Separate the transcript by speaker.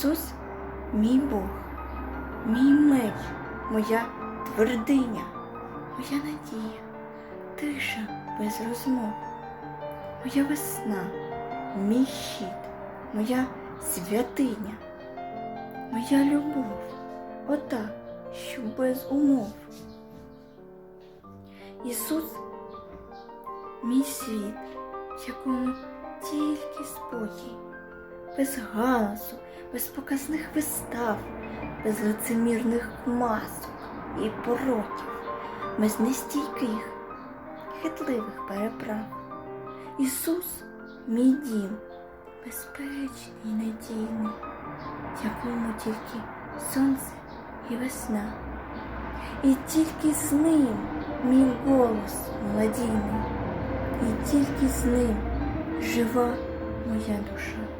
Speaker 1: Ісус мій Бог, мій меч, моя твердиня, моя надія, тиша без розмов, моя весна, мій щит, моя святиня, моя любов, ота, що без умов. Ісус мій світ, в якому тільки спокій, без галасу, без показних вистав, без лицемірних масок і пороків, без нестійких, хитливих переправ. Ісус мій дім, безпечний і надійний, якому тільки сонце і весна. І тільки з ним мій голос молодійний, і тільки з ним жива моя душа.